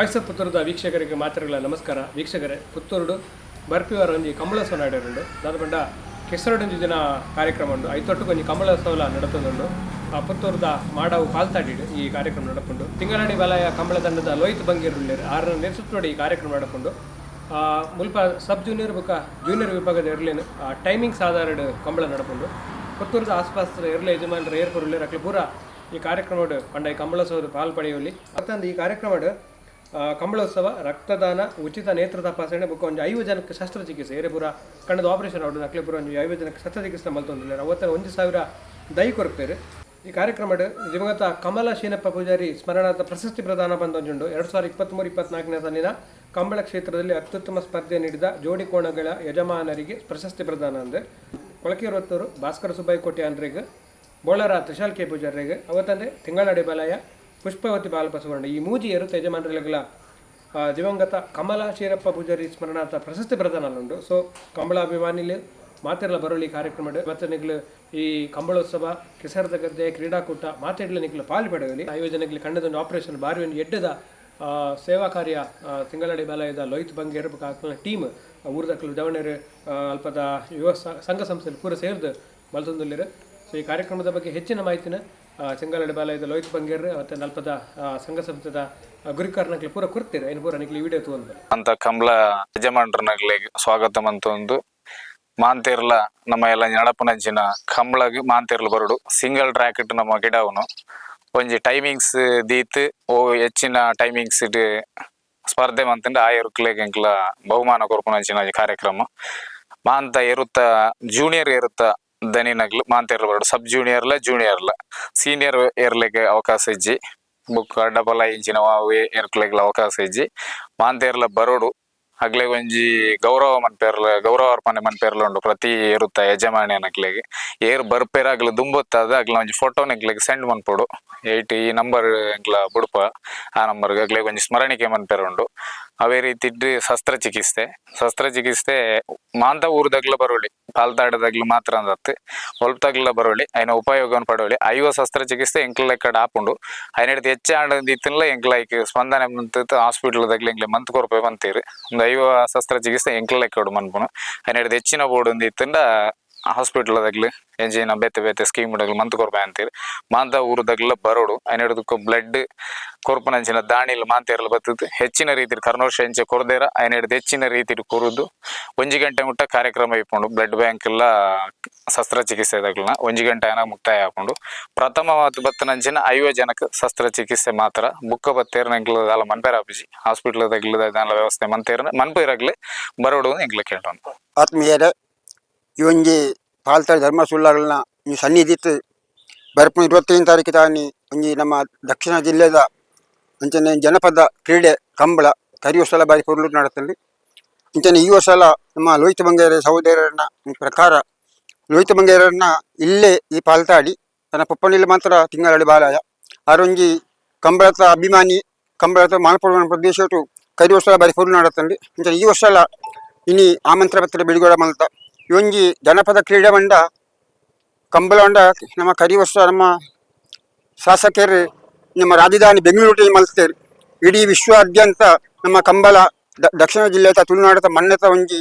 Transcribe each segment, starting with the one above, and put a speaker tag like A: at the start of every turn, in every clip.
A: Of ಪುತ್ತೂರದ ವೀಕ್ಷಕರಿಗೆ ಮಾತ್ರಗಳ ನಮಸ್ಕಾರ. ವೀಕ್ಷಕರೇ ಪುತ್ತೂರು ಬರ್ಪಿವಾರ ಒಂಜಿ ಕಂಬಳೋತ್ಸವ ನಡೆಯುಂಡು ದಾದ ಪಂಡ ಕೆಸರಡೊಂಜಿ ದಿನ ಕಾರ್ಯಕ್ರಮ ಉಂಡು ಐತೊಟ್ಟು ಕಮಲ ಸೋಲ ನಡತುಂಡು ಆ ಪುತ್ತೂರದ ಮಾಡವು ಪಾಲ್ತಾಡಿಡು ಈ ಕಾರ್ಯಕ್ರಮ ನಡಪುಂಡು ತಿಂಗಳಾಡಿ ವಲಯ ಕಂಬಳ ತಂಡದ ಲೋಹಿತ್ ಬಂಗೀರುಳ್ಳೇರು ಆರರ ನೋಡಿ ಈ ಕಾರ್ಯಕ್ರಮ ನಡಪುಂಡು ಮುಲ್ಪ ಸಬ್ ಜೂನಿಯರ್ ಬುಕ್ಕ ಜೂನಿಯರ್ ವಿಭಾಗದ ಎರ್ಲೇನು ಟೈಮಿಂಗ್ ಸಾಧಾರಣ ಕಂಬಳ ನಡಪುಂಡು ಪುತ್ತೂರದ ಆಸ್ಪಾಸ್ ಇರಲಿ ಯಜಮಾನರ ಏರ್ಪುರುಳ್ಳಿ ಅಕ್ಲೆ ಪೂರ ಈ ಕಾರ್ಯಕ್ರಮ ಪಂಡ ಈ ಪಾಲ್ ಪಾಲ್ಪಡೆಯುವಲ್ಲಿ. ಮತ್ತೊಂದು ಈ ಕಾರ್ಯಕ್ರಮಡ್ ಆ, ಕಂಬಳೋತ್ಸವ, ರಕ್ತದಾನ, ಉಚಿತ ನೇತ್ರ ತಪಾಸಣೆ ಒಂದು ಐವಜನಕ್ಕೆ ಜನಕ್ಕೆ ಶಸ್ತ್ರಚಿಕಿತ್ಸೆ ಎರೆಪುರ ಕಣ್ಣದ ಆಪರೇಷನ್ ಆಡೋದು ಅಕ್ಲೆ ಪೂರ ಒಂದು ಐದು ಜನಕ್ಕೆ ಶಸ್ತ್ರಚಿಕಿತ್ಸೆ ಮಲ್ತೊಂದಿಲ್ಲ ಅವತ್ತ ಒಂದು ಸಾವಿರ ದೈ ಕೊರಪೇರು ಈ ಕಾರ್ಯಕ್ರಮ ದಿವಂಗತ ಕಮಲ ಶೀನಪ್ಪ ಪೂಜಾರಿ ಸ್ಮರಣಾರ್ಥ ಪ್ರಶಸ್ತಿ ಪ್ರದಾನ ಬಂದೊಂದುಂಡು ಎರಡು ಸಾವಿರದ ಇಪ್ಪತ್ತ್ಮೂರು ಇಪ್ಪತ್ನಾಲ್ಕನೇ ಸಾಲಿನ ಕಂಬಳ ಕ್ಷೇತ್ರದಲ್ಲಿ ಅತ್ಯುತ್ತಮ ಸ್ಪರ್ಧೆ ನೀಡಿದ ಜೋಡಿ ಕೋಣಗಳ ಯಜಮಾನರಿಗೆ ಪ್ರಶಸ್ತಿ ಪ್ರದಾನ ಅಂದರೆ ಕೊಳಕೆರೊತ್ತೂರು ಭಾಸ್ಕರ ಸುಬ್ಬಾಯಿ ಕೋಟೆ ಅನ್ರಿಗೆ ಬೋಳರ ತ್ರಿಶಾಲ್ ಕೆ. ಪೂಜಾರಿಗೆ ಅವತ್ತಂದ್ರೆ ತಿಂಗಳಡಿ ಬಲಯ ಪುಷ್ಪವತಿ ಬಾಲಬಸವಣ್ಣ ಈ ಮೂಜಿಯರು ಯಜಮಾನರಿಗಳ ದಿವಂಗತ ಕಮಲ ಶೀರಪ್ಪ ಪೂಜಾರಿ ಸ್ಮರಣಾರ್ಥ ಪ್ರಶಸ್ತಿ ಪ್ರದಾನಲ್ಲುಂಡು ಸೊ ಕಂಬಳ ಅಭಿಮಾನಿಲಿ ಮಾತೆರಲ ಬರೋಳಿ ಕಾರ್ಯಕ್ರಮ ಮತ್ತೆ ನಿಗ್ಲು ಈ ಕಂಬಳೋತ್ಸವ, ಕೆಸರದ ಗದ್ದೆ, ಕ್ರೀಡಾಕೂಟ ಮಾತೆಡ್ಲ ನಿಗ್ಲು ಪಾಲ್ಪಡೆಯಲಿ ಆಯೋಜನೆಗಳು ಕಂಡದೊಂದು ಆಪರೇಷನ್ ಬಾರಿ ಎಡ್ಡದ ಸೇವಾ ಕಾರ್ಯ ತಿಂಗಳಡಿ ಬಾಲಯದ ಲೋಹಿತ್ ಬಂಗೇರ್ ಟೀಮ್ ಊರ್ದಕ್ಕಲು ದವಣರು ಅಲ್ಪದ ಯುವ ಸಂಘ ಸಂಸ್ಥೆಯಲ್ಲಿ ಪೂರ ಸೇರಿದು ಮಲ್ತೊಂದುಲ್ಲಿರು. ಸೊ ಈ ಕಾರ್ಯಕ್ರಮದ ಬಗ್ಗೆ ಹೆಚ್ಚಿನ ಮಾಹಿತಿನ ಆ, ಚೆಂಗಾಲಡಿ ಬಾಲಯದ ಲೋಹಿತ್ ಬಂಗೇರ್ ಮತ್ತೆ ನಲ್ಪದ ಸಂಘ ಸಂಸ್ಥೆದ ಗುರಿಕಾರ್ನಾಗ್ಲಿ ಪೂರ ಕೊಡ್ತೀರಿ ಏನು ಪೂರ ನಿಕ್ಲಿ ವಿಡಿಯೋ ತಗೊಂಡು.
B: ಅಂತ ಕಮಲ ಯಜಮಾನರನಗಳಿಗೆ ಸ್ವಾಗತ ಮಂತೊಂದು. ಮಾಂತೇರ್ಲ ನಮ್ಮ ಎಲ್ಲ ನಡಪನಂಚಿನ ಕಂಬಳಗ್ ಮಾಂತೇರ್ಲ ಬರುಡು. ಸಿಂಗಲ್ ಟ್ರ್ಯಾಕೆಟ್ ನಮ್ಮ ಗಿಡವನು ಒಂಜಿ ಟೈಮಿಂಗ್ಸ್ ದೀತ್ ಓ ಹೆಚ್ಚಿನ ಟೈಮಿಂಗ್ಸ್ ಇಟ್ಟು ಸ್ಪರ್ಧೆ ಮಂತಂಡ ಆ ಎರುಕ್ಲೆಗ್ ಬಹುಮಾನ ಕೊರ್ಪುನಂಚಿನ ಕಾರ್ಯಕ್ರಮ. ಮಾಂತ ಎರುತ್ತ ಜೂನಿಯರ್ ಎರುತ್ತ ದನಿನಗ್ಲು ಮಾಂತೇರ್ಲ ಬರೋಡು. ಸಬ್ ಜೂನಿಯರ್ಲ ಜೂನಿಯರ್ಲ ಸೀನಿಯರ್ ಏರ್ಲಿಕ್ಕೆ ಅವಕಾಶ ಇಜ್ಜಿ. ಬುಕ್ ಡಬಲ್ ಇಂಚಿನ ಏರ್ಕ್ಲೆಗ್ಲ ಅವಕಾಶ ಇಜ್ಜಿ. ಮಾಂತೇರ್ಲ ಬರೋಡು. ಅಗ್ಲೆ ಒಂಜಿ ಗೌರವ ಮನ್ಪೇರ್ಲ, ಗೌರವ ಅರ್ಪಣೆ ಮನ್ಪೇರ್ಲ ಉಂಡು ಪ್ರತಿ ಏರುತ್ತ ಯಜಮಾನಿ ಅನ್ನಕ್ಲಿಗೆ ಏರ್ ಬರ್ಪೇರ ಅಗ್ಲ ದುಂಬುತ್ತಾದ ಅಗ್ಲ ಒಂಜಿ ಫೋಟೋ ನೆಗ್ಲೆಗ್ ಸೆಂಡ್ ಮನ್ಪೊಡು. ಏಟ್ ಈ ನಂಬರ್ ಎಂಕ್ಲ ಬುಡ್ಪ. ಆ ನಂಬರ್ಗೆ ಅಗ್ಲೆ ಒಂಜಿ ಸ್ಮರಣಿಕೆ ಮನ್ಪೇರ ಉಂಡು. ಅವೇ ರೀತಿ ಶಸ್ತ್ರಚಿಕಿತ್ಸೆ. ಶಸ್ತ್ರಚಿಕಿತ್ಸೆ ಮಾಂತ ಊರ್ದಾಗ್ಲ ಬರೋಳಿ ಪಾಲ್ತಾಡದಾಗ್ಲು ಮಾತ್ರ ಅಂದತ್ತೆ ಹೊಲ್ಪದಾಗ್ಲ ಬರೋಳಿ ಅಯ್ನ ಉಪಯೋಗವನ್ನು ಪಡೋಳಿ ಐವ ಶಸ್ತ್ರಚಿಕಿತ್ಸೆ ಎಂಕ್ಲ ಕಡೆ ಆಪುಂಡು ಅಯ್ನಡ್ದು ಹೆಚ್ಚ ಆಡದಿತ್ತಲ್ಲ ಎಂಕ್ಲ ಸ್ಪಂದನೆ ಹಾಸ್ಪಿಟಲ್ ಹಾಸ್ಪಿಟಲ್ದಾಗ್ಲ ಎಂಕ್ಲೆ ಮಂತ್ ಕೊರಪೆ ಬಂತೀರಿ. ಒಂದು ಐವ ಶಸ್ತ್ರಚಿಕಿತ್ಸೆ ಎಂಕ್ಲ ಕೊಡು ಮನ್ಪುನು ಅಯ್ನಡ್ದು ಹೆಚ್ಚಿನ ಬೋರ್ಡ್ ಒಂದು ಇತ್ತಂಡ ಹಾಸ್ಪಿಟಲ್ದಾಗ್ಲಿ ಎಂಜಿನ ಬೇತೆ ಬೇತೆ ಸ್ಕೀಮ್ ಮಂತ್ ಕೊರ್ಪೆ ಅಂತೀರಿ. ಮಾಂತ ಊರದಾಗ್ಲ ಬರೋಡು ಐನ ಹಿಡಿದು ಬ್ಲಡ್ ಕೊರ್ಪನಂಚಿನ ದಾಣಿಲ್ ಮಾಂತೇರ್ಲ ಬರ್ತದೆ ಹೆಚ್ಚಿನ ರೀತಿ ಕರ್ನೋಶ ಎಂಚೆ ಕೊರದೇರ ಐನ ಹಿಡಿದು ಹೆಚ್ಚಿನ ರೀತಿ ಕೊರುದು. ಒಂಜಿ ಗಂಟೆ ಮುಟ್ಟ ಕಾರ್ಯಕ್ರಮ ಇಪ್ಪುಂಡು. ಬ್ಲಡ್ ಬ್ಯಾಂಕ್ ಎಲ್ಲ ಶಸ್ತ್ರಚಿಕಿತ್ಸೆದಾಗ್ಲನ ಒಂಜಿ ಗಂಟೆ ಆನ ಮುಕ್ತಾಯ ಹಾಕೊಂಡು ಪ್ರಥಮ ಬತ್ತನಂಚಿನ ಐವ ಜನಕ್ಕೆ ಶಸ್ತ್ರಚಿಕಿತ್ಸೆ ಮಾತ್ರ. ಬುಕ್ಕ ಬತ್ತೇರ ಎಂಕ್ಲ ಅಲ್ಲ ಮನ್ಪೇರ ಆಪಿಸಿ ಹಾಸ್ಪಿಟಲ್ದಾಗ್ಲದ ದಾನ ವ್ಯವಸ್ಥೆ ಮಂತೇರ ಮನ್ಪೇರಾಗ್ಲಿ ಬರೋಡು ಎಂಗ್ಲ ಕೇಳೋಣ
C: ಆತ್ಮೀಯರೇ ಈ ಒಂಜಿ ಪಾಲ್ತಾಡಿ ಧರ್ಮ ಸುಳ್ಳಗಳನ್ನ ಈ ಸನ್ನಿಧಿತ್ತು. ಬರ್ಪು ಇರುವತ್ತೈದು ತಾರೀಕು ತಾನಿ ಒಂಜಿ ನಮ್ಮ ದಕ್ಷಿಣ ಜಿಲ್ಲೆದ ಅಂಚನೆ ಜನಪದ ಕ್ರೀಡೆ ಕಂಬಳ ಕರಿಯೋತ್ಸವ ಬಾರಿ ಪೊರ್ಲು ನಡತಲ್ಲಿ ಇಂಚನೆ ಈ ವರ್ಷ ನಮ್ಮ ಲೋಹಿತ ಬಂಗೇರ ಸಹೋದರರನ್ನ ಪ್ರಕಾರ ಲೋಹಿತ ಬಂಗೇರನ್ನ ಇಲ್ಲೇ ಈ ಪಾಲ್ತಾಡಿ ತನ್ನ ಪಪ್ಪನಲ್ಲಿ ಮಾತ್ರ ತಿಂಗಳಡಿ ಬಾಲಾಯ ಆರೊಂಜಿ ಕಂಬಳದ ಅಭಿಮಾನಿ ಕಂಬಳದ ಮಾನಪುರ ಕರಿ ವರ್ಷ ಬಾರಿ ಪೊರ್ಲು ನಡತಲ್ಲಿ ಇಂಚನೆ ಈ ವರ್ಷ ಇನಿ ಆಮಂತ್ರ ಪತ್ರ ಬಿಡುಗಡೆ ಮಲ್ತ ಇವೊಂಜಿ ಜನಪದ ಕ್ರೀಡೆ ಮಂಡ ಕಂಬಳ ಮಂಡ ನಮ್ಮ ಕರಿ ವರ್ಷ ನಮ್ಮ ಶಾಸಕರು ನಮ್ಮ ರಾಜಧಾನಿ ಬೆಂಗಳೂರು ಮಲ್ತೇರು ಇಡೀ ವಿಶ್ವಾದ್ಯಂತ ನಮ್ಮ ಕಂಬಳ ದ- ದಕ್ಷಿಣ ಜಿಲ್ಲೆಯ ತುಳುನಾಡದ ಮಣ್ಣತ ಒಂಜಿ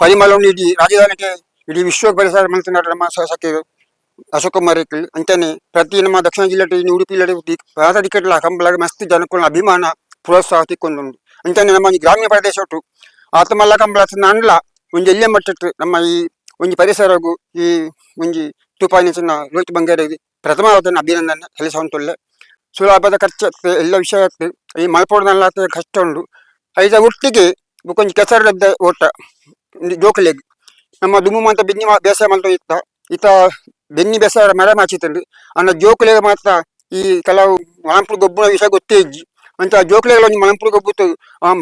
C: ಪರಿಮಳವನ್ನು ಇಡೀ ರಾಜಧಾನಿಗೆ ಇಡೀ ವಿಶ್ವಕ್ಕೆ ಪರಿಸರ ಮಲ್ತಿನಾಡ ನಮ್ಮ ಶಾಸಕರು ಅಶೋಕ್ ಕುಮಾರ್ ಇಕ್ಲಿ ಅಂತಾನೆ ಪ್ರತಿ ನಮ್ಮ ದಕ್ಷಿಣ ಜಿಲ್ಲೆ ಇನ್ನು ಉಡುಪಿ ಪಾದ ಟಿಕೆಟ್ಲ ಕಂಬಳ ಮಸ್ತ್ ಜನಕ್ಕುಲ ಅಭಿಮಾನ ಪ್ರೋತ್ಸಾಹ ತಿಕ್ಕೊಂಡುಂಡು ಅಂತಾನೆ ನಮ್ಮ ಈ ಗ್ರಾಮೀಣ ಪ್ರದೇಶ ಒಟ್ಟು ಆತಮಲ್ಲ ಕಂಬಳ ನಂಡ್ಲ ಒಂಜಿ ಎಲ್ಲೆ ಮಟ್ಟಟ್ಟು ನಮ್ಮ ಈ ಒಂಜಿ ಪರಿಸರಗೂ ಈ ಒಂಜಿ ಚಿನ್ನ ಲೋಹಿತ್ ಬಂಗೇರಿಗೆ ಪ್ರಥಮವಾದ ಅಭಿನಂದನೆ ಸಲ್ಲಿಸುವಂತುಳ್ಳೆ ಸುಲಭದ ಖರ್ಚು ಎಲ್ಲ ವಿಷಯ ಆಗ್ತದೆ. ಈ ಮಲ್ಪೋಡ್ನಲ್ಲ ಕಷ್ಟ ಉಂಡು ಐದ ಒಟ್ಟಿಗೆ ಕೊಂಚ ಕೆಸರದ ಓಟ ಜೋಕಲಿಗೆ ನಮ್ಮ ದುಮ್ಮು ಅಂತ ಬೆನ್ನಿ ಬೇಸಾಯ ಮಲ್ತ ಇತ್ತ. ಈತ ಬೆನ್ನಿ ಬೇಸಾಯ ಮರ ಮಾಚಿತ್ತು ಅನ್ನ ಜೋಕಲಿಗೆ ಮಾತ್ರ ಈ ಕೆಲವು ಮಲಂಪುರ ಗೊಬ್ಬರ ವಿಷಯ ಗೊತ್ತೇ ಇಜ್ಜಿ. ಅಂತ ಜೋಕಲಿಗಳು ಮಲಂಪುರ ಗೊಬ್ಬರ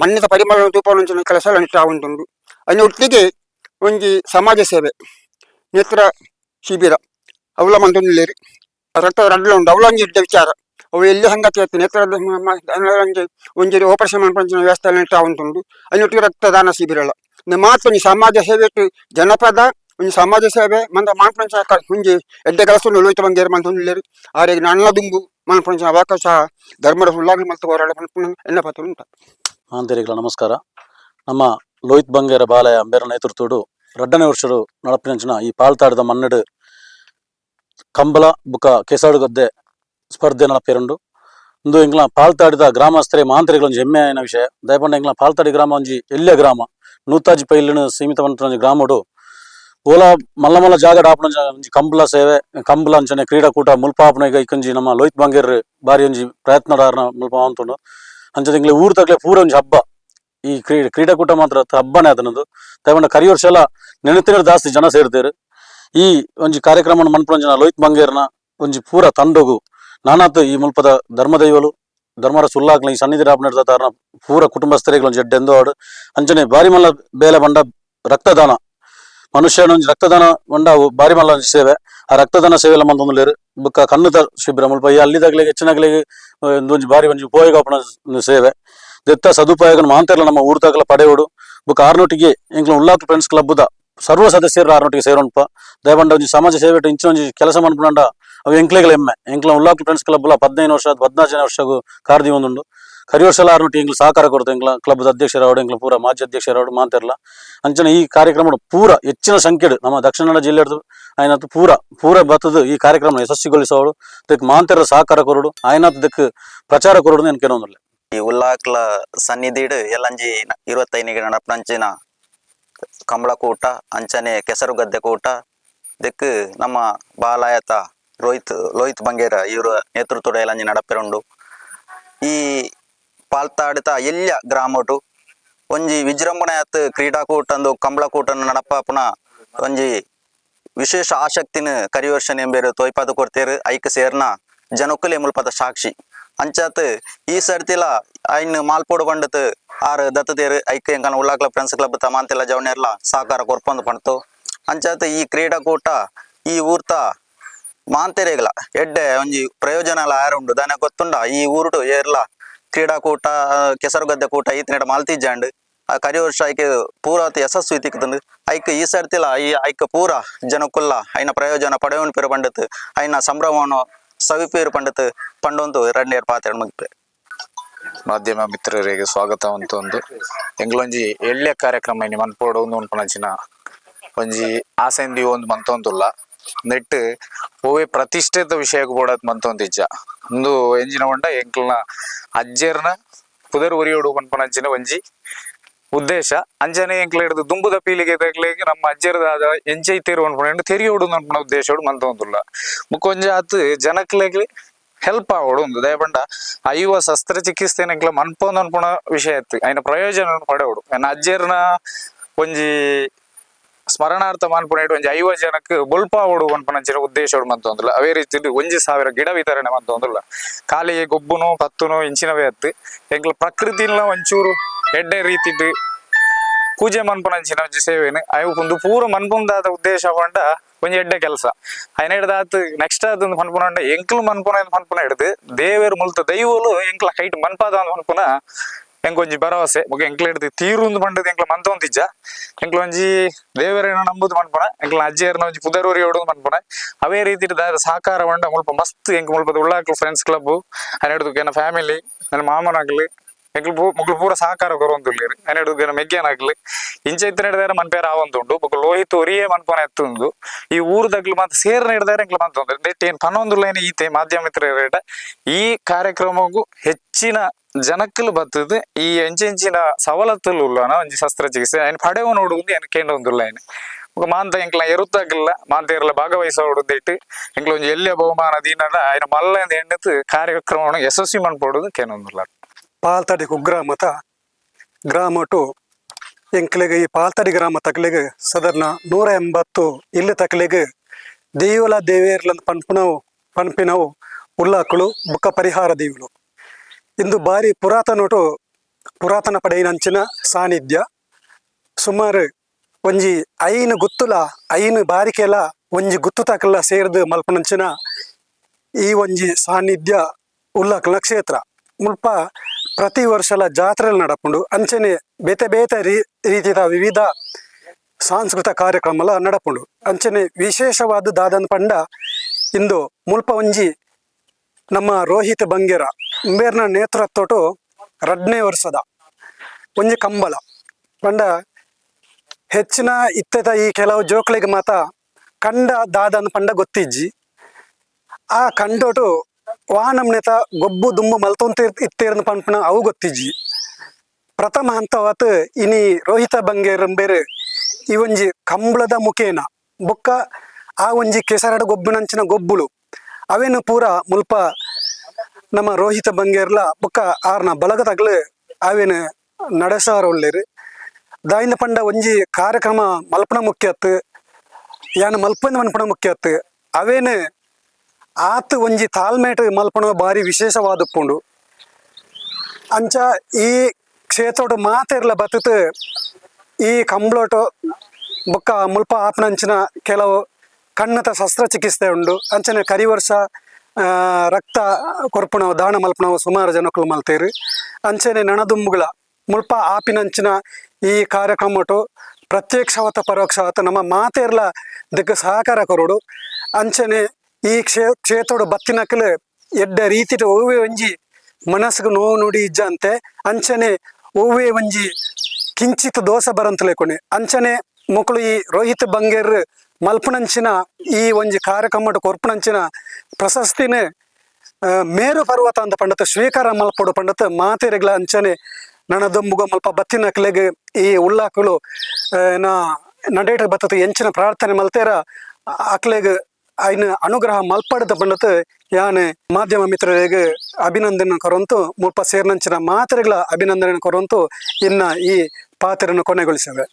C: ಮಣ್ಣಿನ ಪರಿಮಳ ತೂಪ ಕೆಲಸ ನಿಟ್ಟ ಉಂಟುಂಡು ಅನ್ನ ಒಟ್ಟಿಗೆ ಒಂಜಿ ಸಮಾಜ ಸೇವೆ, ನೇತ್ರ ಶಿಬಿರ ಅವಳ ಮಂತೊಂದಿಲ್ಲೇರಿ ರಕ್ತ ರಡ್ಲ ಉಂಟು ಅವಳ ಒಂಜಿ ಇದ್ದ ವಿಚಾರ. ಅವು ಎಲ್ಲಿ ಸಂಗತಿ ಆಯ್ತು ನೇತ್ರ ಒಂಜಿ ಒಂಜಿ ಆಪರೇಷನ್ ಮಾಡ್ಪಂಚಿನ ವ್ಯವಸ್ಥೆ ನೆಟ್ಟ ಉಂಟುಂಡು. ಅನ್ನೊಟ್ಟಿಗೆ ರಕ್ತದಾನ ಶಿಬಿರಲ. ಮಾತ್ರ ಒಂಜಿ ಸಮಾಜ ಸೇವೆ ಇಟ್ಟು ಜನಪದ, ಒಂಜಿ ಸಮಾಜ ಸೇವೆ, ಮಂದ ಮಾಡ್ಪಂಚ ಒಂಜಿ ಎಡ್ಡೆ ಕೆಲಸ ಲೋಹಿತ ಬಂದೇರು ಮಂತೊಂದಿಲ್ಲೇರಿ ಆರೆಗ್ ನನ್ನ ದುಂಬು ಮಲ್ಪುಣ ಅವಕಾಶ, ಧರ್ಮದ ಸುಳ್ಳಾಗಿ ಮತ್ತು ಹೋರಾಡ ಮಲ್ಪುಣ ಎನ್ನ ಪತ್ರ ಉಂಟು.
D: ಆಂತರಿಗಳ ನಮಸ್ಕಾರ. ನಮ್ಮ ಲೋಹಿತ್ ಬಂಗೇರ ಬಾಲಯ ಅಂಬೇರ ನೇತೃತ್ವಡು ಎರಡನೇ ವರ್ಷರು ನಡಪಿನಂಚಿನ ಈ ಪಾಲ್ತಾಡಿದ ಮನ್ನಡು ಕಂಬಲ ಬುಕ, ಕೆಸಾಡು ಗದ್ದೆ ಸ್ಪರ್ಧೆ ನಡಪೇರುಂಡು ಇಂದು ಇಂಗ್ಲ ಪಾಳ್ತಾಡಿದ ಗ್ರಾಮಸ್ಥರೇ ಮಾಂತರಿಗಳೊಂಜಿ ಹೆಮ್ಮೆ ಆಯ್ನ ವಿಷಯ? ದಯಪಂಡ ಇಂಗ್ಲ ಪಾಳ್ತಾಡಿ ಗ್ರಾಮ ಒಂಜಿ ಎಲ್ಯ ಗ್ರಾಮ? ನೂತಾಜಿ ಪೈಲಿನ ಸೀಮಿತ ಗ್ರಾಮಡು ಓಲಾ ಮಲ್ಲ ಮಲ್ಲ ಜಾಗ ಒಂಜಿ ಕಂಬಳ ಸೇವೆ ಕಂಬಲ ಅಂಚನೆ ಕ್ರೀಡಾಕೂಟ ಮುಲ್ಪಾಪನ ಈಗ ಇಕ್ಕಂಜಿ ನಮ್ಮ ಲೋಹಿತ್ ಬಂಗೇರ್ ಬಾರಿ ಒಂಜಿ ಪ್ರಯತ್ನದಾರನ ಮುಲ್ಪ ಅಂಚನೆ ಇಂಗ್ಲೆ ಊರು ತಗ್ಲೆ ಪೂರ ಒಂಜಿ ಹಬ್ಬ. ಈ ಕ್ರೀಡೆ, ಕ್ರೀಡಾಕೂಟ ಮಾತ್ರ ಹಬ್ಬನೇ ಅದನ್ನದು ತಗೊಂಡು ಕರಿ ವರ್ಷ ಎಲ್ಲ ಜಾಸ್ತಿ ಜನ ಸೇರ್ತಾರೆ ಈ ಒಂಜಿ ಕಾರ್ಯಕ್ರಮ ಮನ್ಪುಂಜನ ಲೋಹಿತ್ ಬಂಗೇರ್ನ ಒಂಜಿ ಪೂರ ತಂಡಗು ನಾನಾತ್ ಈ ಮುಲ್ಪದ ಧರ್ಮದೈವಲು ಧರ್ಮರ ಸುಲ್ಲಾಕ್ಲ ಈ ಸನ್ನಿಧಿ ರಾಪನ ದಾರನ ಪೂರ ಕುಟುಂಬಸ್ಥರಿಗೆ ಒಂಜಿ ಎಡ್ಡೆ ಎಂದೋ ಆಡು ಅಂಚನೆ ಬಾರಿ ಮಲ್ಲ ಬೇಲೆ ಬಂಡ ರಕ್ತದಾನ. ಮನುಷ್ಯನ ಒಂಜಿ ರಕ್ತದಾನ ಬಂಡ ಬಾರಿ ಮಲ್ಲ ಸೇವೆ. ಆ ರಕ್ತದಾನ ಸೇವೆ ಮಂದೊಂದುಲೇರು ಬುಕ್ಕ ಕಣ್ಣು ತ ಶಿಬಿರ ಮುಲ್ಪ ಈ ಅಲ್ಲಿದಾಗ್ಲಿಗೆ, ಹೆಚ್ಚಿನಾಗ್ಲಿಗೆ ಒಂಜಿ ಬಾರಿ ಒಂಜಿ ಉಪಯೋಗ ಸೇವೆ. ದೆತ್ತ ಸದುಪಯೋಗ ಮಾಂತೆರ್ಲ ನಮ್ಮ ಊರ್ದಾಗಲ ಪಡೆಯೋಡು. ಬುಕ್ ಆರ್ನೊಟ್ಟಿಗೆ ಎಂಕ್ಲ ಉಲ್ಲಾತ್ ಫ್ರೆಂಡ್ಸ್ ಕ್ಲಬ್ದ ಸರ್ವ ಸದಸ್ಯರು ಆರ್ನೊಟ್ಟಿಗೆ ಸೇರೋಣಪ್ಪ. ದಯವಂಡ ಒಂಜಿ ಸಮಾಜ ಸೇವೆ ಇಂಚಿನ ಒಂಜಿ ಕೆಲಸ ಮಾಡ್ಕೊಂಡ ಅವು ಎಂಕ್ಲೆಗಳ ಎಮ್ಮೆ. ಎಂಕ್ಲ ಉಲ್ಲಾತ್ ಫ್ರೆಂಡ್ಸ್ ಕ್ಲಬ್ ಹದಿನೈದು ವರ್ಷ ಹದಿನಾರು ಜನ ವರ್ಷಗೂ ಕಾರ್ದಿ ಒಂದುಂಡು ಕರಿ ವರ್ಷ ಎಲ್ಲ ಆರ್ನೊಟ್ಟಿಗೆ ಎಂಕ್ಲ ಸಹಕಾರ ಕೊಡ್ತು ಕ್ಲಬ್ ಕ್ಲಬ್ದ ಅಧ್ಯಕ್ಷರಾವಡು ಇಂಗ್ಲ ಪೂರ ಮಾಜಿ ಅಧ್ಯಕ್ಷರಾವಡು ಮಾಂತೆರ್ಲ ಅಂಚನೆ ಈ ಕಾರ್ಯಕ್ರಮ ಪೂರ ಹೆಚ್ಚಿನ ಸಂಖ್ಯೆಡು ನಮ್ಮ ದಕ್ಷಿಣ ಕನ್ನಡ ಜಿಲ್ಲೆ ಆಯ್ನತ್ ಪೂರ ಪೂರ ಬತ್ತದು ಈ ಕಾರ್ಯಕ್ರಮ ಯಶಸ್ವಿಗೊಳಿಸೋಡು. ಇದಕ್ಕೆ ಮಾಂತೆರ ಸಹಕಾರ ಕೊರಡು ಆಯ್ನತ್ ಇದಕ್ಕೆ ಪ್ರಚಾರ ಕೊರಡು నేను ಕೆಲವೊಂದಿಲ್ಲ
E: ಈ ಉಲ್ಲಾಕ್ಲ ಸನ್ನಿಧಿಡ್ ಎಲ್ಲಂಜಿ ಇರುವತ್ತೈನಿಗೆ ನಡಪಂಚಿನ ಕಂಬಳ ಕೂಟ ಅಂಚನೆ ಕೆಸರು ಗದ್ದೆ ಕೂಟ. ದಿಕ್ ನಮ್ಮ ಬಾಲಾಯತ ರೋಹಿತ್, ಲೋಹಿತ್ ಬಂಗೇರ ಇವರ ನೇತೃತ್ವದ ಎಲ್ಲಂಜಿ ನಡಪಿರುಂಡು. ಈ ಪಾಲ್ತಾಡಿತ ಎಲ್ಲ ಗ್ರಾಮಟು ಒಂಜಿ ವಿಜೃಂಭಣೆಯತ್ ಕ್ರೀಡಾಕೂಟಂದು ಕಂಬಳ ಕೂಟನ ನಡಪಾಪುನ ಒಂಜಿ ವಿಶೇಷ ಆಸಕ್ತಿನ ಕರಿವರ್ಷನ್ ಎಂಬೇರು ತೋಯ್ಪಾದ ಕೊಡ್ತೇರು ಐಕ್ ಸೇರ್ನ ಜನಕ್ಕುಲೆ ಮುಲ್ಪದ ಸಾಕ್ಷಿ. ಅಂಚಾತ್ ಈ ಸರ್ತಿಲ ಐನ್ ಮಾಲ್ಪೋಡು ಬಂಡತ್ ಆರ್ ದತ್ತೇರ್ ಐಕ್ ಎಂಕನ ಉಳ್ಳಾಕ್ಲ ಫ್ರೆಂಡ್ಸ್ ಕ್ಲಬ್, ತಮಾಂತೆಲ್ಲ ಜವನೆರ್ಲ ಸಹಕಾರ ಕೊರ್ಪೊಂದು ಪಣ್ತು. ಅಂಚಾತ್ ಈ ಕ್ರೀಡಾಕೂಟ, ಈ ಊರ್ತ ಮಾಂತೆರೆಗ್ಲ ಎಡ್ಡೆ ಒಂಜಿ ಪ್ರಯೋಜನ ಎಲ್ಲ ಉಂಡು? ದಾನ ಗೊತ್ತುಂಡ? ಈ ಊರುಡು ಏರ್ಲ ಕ್ರೀಡಾಕೂಟ, ಕೆಸರುಗದ್ದೆ ಕೂಟ ಈತನೆಡ ಮಾಲ್ತಿಜ್ಜಾಂಡ್ ಆ ಕರಿ ವರ್ಷ ಐಕೆ ಪೂರಾತ ಯಶಸ್ವಿ ತಿಕ್ತಂದು ಐಕ್ ಈ ಸರ್ತಿಲ ಈ ಐಕ್ ಪೂರ ಜನಕ್ಕುಲ್ಲ ಐನ ಪ್ರಯೋಜನ ಪಡೆಯೋನ್ ಪೇರು ಪಂಡತ್ ಐನ ಸಂಭ್ರಮವನ್ನು ಸವಿಪೇರು ಪಂಡತ್ ಪಂಡೊಂದು ಎರಡನೇರ್ ಪಾತ್ರ ಮುಗಿಪೆ
B: ಮಾಧ್ಯಮ ಮಿತ್ರರಿಗೆ ಸ್ವಾಗತ ಅಂತ ಒಂದು. ಎಂಗ್ಲೊಂಜಿ ಎಳ್ಳೆ ಕಾರ್ಯಕ್ರಮ ಇನ್ನು ಮನ್ಪೋಡು ಒಂದು ಉನ್ಪನಂಚಿನ ಒಂಜಿ ಆಸೆಂದಿ ಒಂದು ಮಂತೊಂದುಲ್ಲ. ನೆಟ್ ಓವೆ ಪ್ರತಿಷ್ಠಿತ ವಿಷಯಕ್ಕೆ ಬೋಡತ್ ಮಂತೊಂದಿಜ್ಜ. ಒಂದು ಎಂಜಿನ ಹೊಂಡ ಎಂಕ್ಲನ ಅಜ್ಜರ್ನ ಪುದರ್ ಉರಿಯೋಡು ಪನ್ಪನಂಚಿನ ಒಂಜಿ ಉದ್ದೇಶ. ಅಂಜನೆ ಎಂಕ್ಲೆ ಹಿಡಿದು ದುಂಬುದ ಪೀಳಿಗೆ ತಗ್ಲಿಗೆ ನಮ್ಮ ಅಜ್ಜರದಾದ ತೆರಿ ಅನ್ಕೊಂಡು ತೆರಿಯೋಡು ಅನ್ಪಣ ಉದ್ದೇಶೋಡು ಮಂತೊಂದುಲ್ಲ ಮುಕ್ಕೊಂಜ ಆತ್ ಜನಕ್ಲೆಗ್ಲಿ ಹೆಲ್ಪ್ ಆಗೋಡು ಒಂದು. ದಯಪಂಡ ಅಯ್ಯುವ ಶಸ್ತ್ರಚಿಕಿತ್ಸೆ ಎಂಕ್ಲ ಮನ್ಪೊಂದು ಅನ್ಪುಣ ವಿಷಯ ಇತ್ತು. ಐನ ಪ್ರಯೋಜನ ಪಡೆಯೋಡು. ಅಜ್ಜರ್ನ ಒಂಜಿ ಸ್ಮರಣಾರ್ಥ ಮನ್ಪುನೇಟ್ ಒಂಜಿ ಐವ ಜನಕ್ಕೆ ಬೊಲ್ಪ ಓಡು ಮನ್ಪುನಂಚಿನ ಉದ್ದೇಶ ಮಂತೊಂದುಲ್ಲ ಅವೇ ರೀತಿ ಒಂಜಿ ಸಾವಿರ ಗಿಡ ವಿತರಣೆ ಮಂತೊಂದುಲ್ಲ ಕಾಲಿಗೆ ಗೊಬ್ಬುನು, ಪತ್ತುನು, ಇಂಚಿನವೇ ಅತ್ತು. ಎಂಕ್ಲ ಪ್ರಕೃತಿನ ಒಂಚೂರು ಎಡ್ಡೆ ರೀತಿಡ್ ಪೂಜೆ ಮನ್ಪುನಂಚಿನ ಒಂಜಿ ಸೇವೆನು. ಅವು ಒಂದು ಪೂರ ಮನ್ಪುಂದಾದ ಉದ್ದೇಶ ಹೊಂಡ ಒಂಜಿ ಎಡ್ಡೆ ಕೆಲಸ. ಐನ ಹಿಡ್ದಾತ್ ನೆಕ್ಸ್ಟ್ ಅದೊಂದು ಮನ್ಪುನ ಎಂಕ್ಲು ಮನ್ಪುನ ಮನ್ಪುನ ಹಿಡ್ದು ದೇವೇರು ಮುಲ್ತ ದೈವಲು ಎಂಕ್ಲ ಕೈಟ್ ಮನ್ಪಾದ ಮನ್ಪುನ ಎಂಕೊಂಜಿ ಭರವಸೆ. ಮುಗ ಎಂಕ್ಲ ಹಿಡ್ದು ತೀರುಂದು ಪಂಡದ ಎಂಕ್ಲ ಮಂತೊಂದಿಜ್ಜ ಎಂಕ್ಲ ಒಂಜಿ ದೇವರೇನ ನಂಬುದು ಮನ್ಪುನ ಎಂಕ್ಲ ಅಜ್ಜಿಯರ್ನ ಒಂಜಿ ಪುದರೂರಿ ಓಡೋದು ಮನ್ಪುನ ಅವೇ ರೀತಿ ಸಹಕಾರ ಮಂಡ ಮುಲ್ಪ ಮಸ್ತ್ ಎಂಕ್ ಮುಲ್ಪದ ಉಳ್ಳಾಕ್ಲು ಫ್ರೆಂಡ್ಸ್ ಕ್ಲಬ್ ಅನ್ನ ಹಿಡ್ದು ಫ್ಯಾಮಿಲಿ ನನ್ನ ಮಾಮನಾಗ್ಲಿ. ಹೆಗ್ಲು ಮುಗ್ಲು ಪೂರ ಸಹಕಾರ ಕೊರೊಂದುಲ್ಲೆರ್ ನೆನೆಡು ಗೆನ ಮೆಗ್ಗೇನಾಗ್ಲಿ ಇಂಚ ಇತ್ತ ನೆಡ್ದಾರೆ ಮನ್ಪೇರ ಆ ಒಂದುಂಡು ಬೊಕ ಲೋಹಿತ್ ಒರಿಯೇ ಮನ್ಪನ ಎತ್ತೊಂದು ಈ ಊರು ದಗ್ಲು ಮಾತ್ರ ಸೇರ್ ನೆಡ್ದಾರೆ ಎಂಕ್ಲ ಮಾತ್ರ ಒಂದು ದೇಟೇನ್ ಪನ್ನೊಂದುಲ್ಲ ಈತೆ ಮಾಧ್ಯಮ ಮಿತ್ರರೇಟ. ಈ ಕಾರ್ಯಕ್ರಮಗೂ ಹೆಚ್ಚಿನ ಜನಕ್ಕಲು ಬತ್ತದು. ಈ ಎಂಚ ಎಂಚಿನ ಸವಲತ್ತಲು ಉಲ್ಲನ ಒಂಜಿ ಶಸ್ತ್ರಚಿಕಿತ್ಸೆ. ಏನು ಪಡೆವ ನೋಡುವುದು ಏನು ಕೇಂದ್ರೊಂದುಲ್ಲ ಏನು. ಮಾಂತ ಎಂಕ್ಲ ಎರುತ್ತಾಗಲ್ಲ ಮಾಂತ ಎರಲ ಭಾಗವಹಿಸೋಡು ದಿಟ್ಟು ಎಂಕ್ಲ ಒಂಜಿ ಎಲ್ಲಿಯ ಬಹುಮಾನ ದೀನಡ ಆಯ್ನ ಮಲ್ಲ ಎಂದ ಹೆಣ್ಣು ಕಾರ್ಯಕ್ರಮವನ್ನು ಯಶಸ್ವಿ ಮಾಡ್ಬೋಡುದು ಕೇನೊಂದುಲ್ಲ
F: ಪಾಲ್ತಡಿ ಕುಗ್ರಾಮತ ಗ್ರಾಮಟು ಎಂಕ್ಲೆಗೆ ಈ ಪಾಲ್ತಡಿ ಗ್ರಾಮ ತಕ್ಲೆಗ್ ಸದರ್ನ ನೂರ ಎಂಬತ್ತು ಇಲ್ಲಿ ತಕ್ಲೆಗ್ ದೇವುಲ ದೇವೇರ್ಲ ಪನ್ಪುನವು, ಪನ್ಪಿನವು ಉಲ್ಲಾಕುಳು ಬುಕ್ಕ ಪರಿಹಾರ ದೇವುಲು ಇಂದು ಬಾರಿ ಪುರಾತನಟು ಪುರಾತನ ಪಡೆಯಿನಂಚಿನ ಸಾನ್ನಿಧ್ಯ ಸುಮಾರು ಒಂಜಿ ಐನು ಗುತ್ತುಲ, ಐನು ಬಾರಿಕೆಲ ಒಂಜಿ ಗುತ್ತು ತಕ್ಕಲ್ಲ ಸೇರಿದು ಮಲ್ಪನಂಚಿನ ಈ ಒಂಜಿ ಸಾನ್ನಿಧ್ಯ ಉಲ್ಲಾಕಲ ಕ್ಷೇತ್ರ. ಮುಲ್ಪ ಪ್ರತಿ ವರ್ಷಲ ಜಾತ್ರೆలు ನಡಪುಂಡು ಅಂಚನೆ ಬೇತೆ ಬೇತೆ ರೀ, ರೀತಿದ ವಿವಿಧ ಸಾಂಸ್ಕೃತಿಕ ಕಾರ್ಯಕ್ರಮಲ ನಡಪುಂಡು ಅಂಚನೆ ವಿಶೇಷವಾದ ದಾದನ್ ಪಂಡ ಇಂದು ಮುಲ್ಪ ಒಂಜಿ ನಮ್ಮ ರೋಹಿತ್ ಬಂಗೇರ ಉಂಬೇರ್ನ ನೇತೃತ್ವಟು ರಡ್ನೇ ವರ್ಷದ ಒಂಜಿ ಕಂಬಳ ಪಂಡ ಹೆಚ್ಚಿನ ಇತ್ತೆದ ಈ ಕೆಲವು ಜೋಕ್ಲಿಗೆ ಮಾತ ಕಂಡ ದಾದನ ಪಂಡ ಗೊತ್ತಿಜ್ಜಿ. ಆ ಕಂಡೋಟು ವಾನಮ್ನೆತ ಗೊಬ್ಬು ದುಂಬು ಮಲ್ತೊಂತ ಇತ್ತೇರ್ನ ಪಂಪನ ಅವು ಗೊತ್ತಿಜ್ಜಿ. ಪ್ರಥಮ ಹಂತವಾತ ಇನಿ ರೋಹಿತ ಬಂಗೇರಂಬೇರು ಈ ಒಂಜಿ ಕಂಬಳದ ಮುಖೇನ. ಬೊಕ್ಕ ಆ ಒಂಜಿ ಕೆಸರಡ ಗೊಬ್ಬುನಂಚಿನ ಗೊಬ್ಬುಳು. ಅವೇನು ಪೂರ ಮುಲ್ಪ ನಮ್ಮ ರೋಹಿತ ಬಂಗೇರ್ಲ ಬೊಕ್ಕ ಆರ್ನ ಬಲಗ ತಗಲು ಅವೇನು ನಡೆಸಾರ ದಾಯಿಂದ ಪಂಡ ಒಂಜಿ ಕಾರ್ಯಕ್ರಮ ಮಲ್ಪನ ಮುಖ್ಯತ್, ಯಾನ ಮಲ್ಪನ ಮುಖ್ಯತ್ ಮುಖ್ಯ ಆತ್ ಅವೇನು ಆತ್ ಒಂಜಿ ತಾಳ್ಮೇಟ್ ಮಲ್ಪಣ ಬಾರಿ ವಿಶೇಷವಾದ ಪುಂಡು ಅಂಚ ಈ ಕ್ಷೇತ್ರ ಮಾತೆರ್ಲ ಬತ್ತ ಈ ಕಂಬ್ಲೋಟ ಬೊಕ್ಕ ಮುಲ್ಪ ಆಪ್ನಂಚಿನ ಕೆಲವು ಕಣ್ಣತ ಶಸ್ತ್ರಚಿಕಿತ್ಸೆ ಉಂಡು. ಅಂಚನೆ ಕರಿ ವರ್ಷ ರಕ್ತ ಕೊರ್ಪುಣವು ದಾನ ಮಲ್ಪನವು ಸುಮಾರು ಜನಕ್ಕೂ ಮಲ್ತೇರು. ಅಂಚನೆ ನಣದುಂಬುಗಳ ಮುಲ್ಪ ಆಪಿನಂಚಿನ ಈ ಕಾರ್ಯಕ್ರಮಟು ಪ್ರತ್ಯಕ್ಷವತ ಪರೋಕ್ಷವತ ನಮ್ಮ ಮಾತೆರ್ಲ ದಿಕ್ಕ ಸಹಕಾರ ಕೊರೋಡು. ಅಂಚನೆ ಈ ಕ್ಷೇ ಕ್ಷೇತ್ರೋಡು ಬತ್ತಿನಕಲ್ ಎಡ್ಡ ರೀತಿಟ ಹೂವೆ ಒಂಜಿ ಮನಸ್ಸಿಗೆ ನೋವು ನುಡಿ ಇಜ್ಜಂತೆ ಅಂಚನೆ ಹೂವೆ ಒಂಜಿ ಕಿಂಚಿತ್ ದೋಷ ಬರಂತಲೇ ಕೊನೆ. ಅಂಚನೆ ಮೊಕ್ಕಳು ಈ ರೋಹಿತ್ ಬಂಗೇರ್ ಮಲ್ಪನಂಚಿನ ಈ ಒಂಜಿ ಕಾರ್ಯಕ್ರಮ ಕೊರ್ಪನಂಚಿನ ಪ್ರಶಸ್ತಿನೇ ಮೇರು ಪರ್ವತ ಅಂತ ಪಂಡತ, ಶ್ರೀಕಾರ ಮಲ್ಪಡು ಪಂಡತ, ಮಾತೆರೆಗ್ಲ ಅಂಚನೆ ನಣದೊಂಬುಗ ಮಲ್ಪ ಬತ್ತಿನ ಕಲೆಗೆ ಈ ಉಳ್ಳಾಕಲು ನ ನಾ ನಡೆಟ ಬತ್ತದ ಎಂಚಿನ ಪ್ರಾರ್ಥನೆ ಮಲ್ತೇರ ಅಕ್ಲೆಗ್ ಐನ ಅನುಗ್ರಹ ಮಲ್ಪಡದ ಪಂಡತ ಯಾನೆ ಮಾಧ್ಯಮ ಮಿತ್ರರಿಗೆ ಅಭಿನಂದನೆ ಕೊರಂತು ಮುಲ್ಪ ಸೇರ್ನಂಚಿನ ಮಾತ್ರೆಗಳ ಅಭಿನಂದನೆ ಕೊರಂತು ಇನ್ನ ಈ ಪಾತ್ರನ್ನು ಕೊನೆಗೊಳಿಸಿವೆ.